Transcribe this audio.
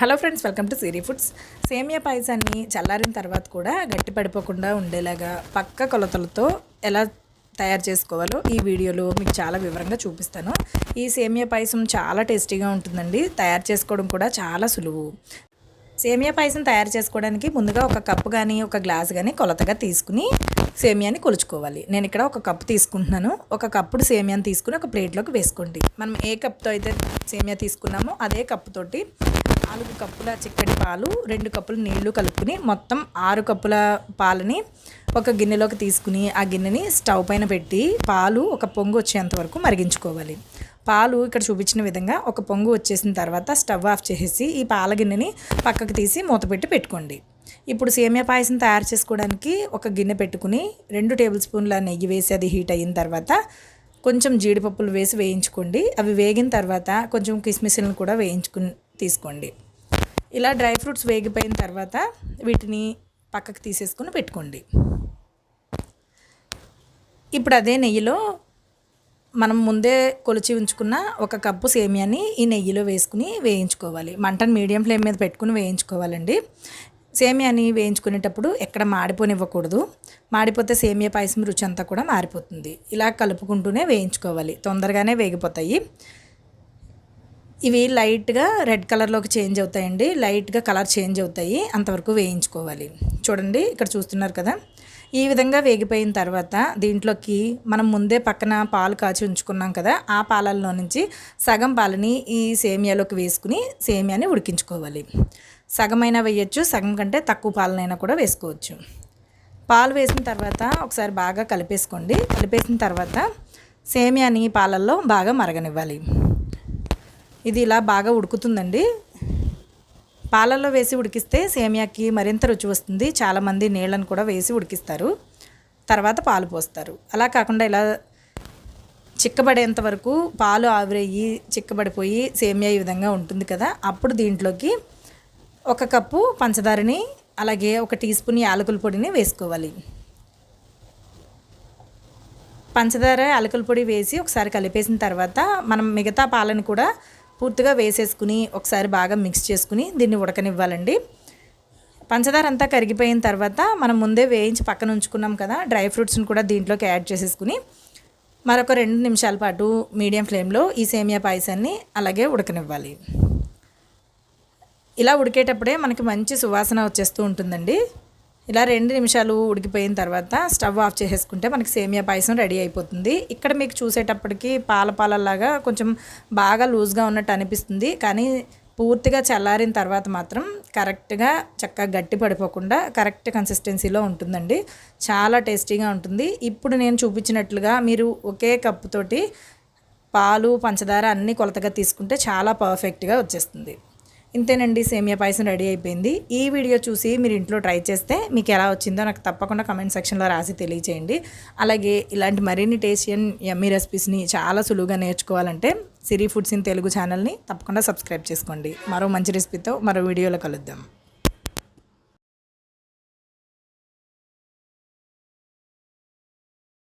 Hello friends welcome to Siri Foods. సేమియా పాయసాన్ని చల్లారిన తర్వాత కూడా గట్టి పడిపోకుండా ఉండేలాగా పక్క కొలతలతో ఎలా తయారు చేసుకోవాలో ఈ వీడియోలో మీకు చాలా వివరంగా చూపిస్తాను. ఈ సేమియా పాయసం చాలా టేస్టీగా ఉంటుందండి. తయారు చేసుకోవడం కూడా చాలా సులువు. సేమియా పాయసం తయారు చేసుకోవడానికి ముందుగా ఒక కప్పు కానీ ఒక గ్లాస్ కానీ కొలతగా తీసుకుని సేమియాని కొలుచుకోవాలి. నేను ఇక్కడ ఒక కప్పు తీసుకుంటున్నాను. ఒక కప్పుడు సేమియాని తీసుకుని ఒక ప్లేట్లోకి వేసుకోండి. మనం ఏ కప్తో అయితే సేమియా తీసుకున్నామో అదే కప్పుతోటి నాలుగు కప్పుల చిక్కటి పాలు రెండు కప్పులు నీళ్ళు కలుపుకుని మొత్తం ఆరు కప్పుల పాలని ఒక గిన్నెలోకి తీసుకుని ఆ గిన్నెని స్టవ్ పైన పెట్టి పాలు ఒక పొంగు వచ్చేంత వరకు మరిగించుకోవాలి. పాలు ఇక్కడ చూపించిన విధంగా ఒక పొంగు వచ్చేసిన తర్వాత స్టవ్ ఆఫ్ చేసేసి ఈ పాల గిన్నెని పక్కకు తీసి మూత పెట్టి పెట్టుకోండి. ఇప్పుడు సేమియా పాయసం తయారు చేసుకోవడానికి ఒక గిన్నె పెట్టుకుని రెండు టేబుల్ స్పూన్ల నెయ్యి వేసి అది హీట్ అయిన తర్వాత కొంచెం జీడిపప్పులు వేసి వేయించుకోండి. అవి వేగిన తర్వాత కొంచెం కిస్మిస్లను కూడా వేయించుకుని తీసుకోండి. ఇలా డ్రై ఫ్రూట్స్ వేగిపోయిన తర్వాత వీటిని పక్కకు తీసేసుకుని పెట్టుకోండి. ఇప్పుడు అదే నెయ్యిలో మనం ముందే కొలిచి ఉంచుకున్న ఒక కప్పు సేమియాని ఈ నెయ్యిలో వేసుకుని వేయించుకోవాలి. మంటను మీడియం ఫ్లేమ్ మీద పెట్టుకుని వేయించుకోవాలండి. సేమియాని వేయించుకునేటప్పుడు ఎక్కడ మాడిపోనివ్వకూడదు. మాడిపోతే సేమియా పాయసం రుచి అంతా కూడా మారిపోతుంది. ఇలా కలుపుకుంటూనే వేయించుకోవాలి. తొందరగానే వేగిపోతాయి. ఇవి లైట్గా రెడ్ కలర్లోకి చేంజ్ అవుతాయండి. లైట్గా కలర్ చేంజ్ అవుతాయి. అంతవరకు వేయించుకోవాలి. చూడండి ఇక్కడ చూస్తున్నారు కదా. ఈ విధంగా వేగిపోయిన తర్వాత దీంట్లోకి మనం ముందే పక్కన పాలు కాచి ఉంచుకున్నాం కదా ఆ పాలల్లో నుంచి సగం పాలని ఈ సేమియాలోకి వేసుకుని సేమియాని ఉడికించుకోవాలి. సగమైనా వేయచ్చు సగం కంటే తక్కువ పాలనైనా కూడా వేసుకోవచ్చు. పాలు వేసిన తర్వాత ఒకసారి బాగా కలిపేసుకోండి. కలిపేసిన తర్వాత సేమియాని పాలల్లో బాగా మరగనివ్వాలి. ఇది ఇలా బాగా ఉడుకుతుందండి. పాలల్లో వేసి ఉడికిస్తే సేమియాకి మరింత రుచి వస్తుంది. చాలామంది నీళ్ళను కూడా వేసి ఉడికిస్తారు. తర్వాత పాలు పోస్తారు. అలా కాకుండా ఇలా చిక్కబడేంత వరకు పాలు ఆవిరయ్యి చిక్కబడిపోయి సేమియా ఈ విధంగా ఉంటుంది కదా. అప్పుడు దీంట్లోకి ఒక కప్పు పంచదారని అలాగే ఒక టీ స్పూన్ యాలకుల పొడిని వేసుకోవాలి. పంచదార యాలకుల పొడి వేసి ఒకసారి కలిపేసిన తర్వాత మనం మిగతా పాలను కూడా పూర్తిగా వేసేసుకుని ఒకసారి బాగా మిక్స్ చేసుకుని దీన్ని ఉడకనివ్వాలండి. పంచదార అంతా కరిగిపోయిన తర్వాత మనం ముందే వేయించి పక్కన ఉంచుకున్నాం కదా డ్రై ఫ్రూట్స్ని కూడా దీంట్లోకి యాడ్ చేసేసుకుని మరొక రెండు నిమిషాల పాటు మీడియం ఫ్లేమ్లో ఈ సేమియా పాయసాన్ని అలాగే ఉడకనివ్వాలి. ఇలా ఉడికేటప్పుడే మనకి మంచి సువాసన వచ్చేస్తూ ఉంటుందండి. ఇలా రెండు నిమిషాలు ఉడికిపోయిన తర్వాత స్టవ్ ఆఫ్ చేసేసుకుంటే మనకి సేమియా పాయసం రెడీ అయిపోతుంది. ఇక్కడ మీకు చూసేటప్పటికి పాల పాలలాగా కొంచెం బాగా లూజ్గా ఉన్నట్టు అనిపిస్తుంది. కానీ పూర్తిగా చల్లారిన తర్వాత మాత్రం కరెక్ట్గా చక్కగా గట్టి పడిపోకుండా కరెక్ట్ కన్సిస్టెన్సీలో ఉంటుందండి. చాలా టేస్టీగా ఉంటుంది. ఇప్పుడు నేను చూపించినట్లుగా మీరు ఒకే కప్పుతోటి పాలు పంచదార అన్నీ కొలతగా తీసుకుంటే చాలా పర్ఫెక్ట్గా వచ్చేస్తుంది. ఇంతేనండి సేమియా పాయసం రెడీ అయిపోయింది. ఈ వీడియో చూసి మీరు ఇంట్లో ట్రై చేస్తే మీకు ఎలా వచ్చిందో నాకు తప్పకుండా కమెంట్ సెక్షన్లో రాసి తెలియచేయండి. అలాగే ఇలాంటి మరిన్ని టేస్టీ అండ్ యమ్మీ రెసిపీస్ని చాలా సులువుగా నేర్చుకోవాలంటే సిరీ ఫుడ్స్ ఇన్ తెలుగు ఛానల్ని తప్పకుండా సబ్స్క్రైబ్ చేసుకోండి. మరో మంచి రెసిపీతో మరో వీడియోలో కలుద్దాం.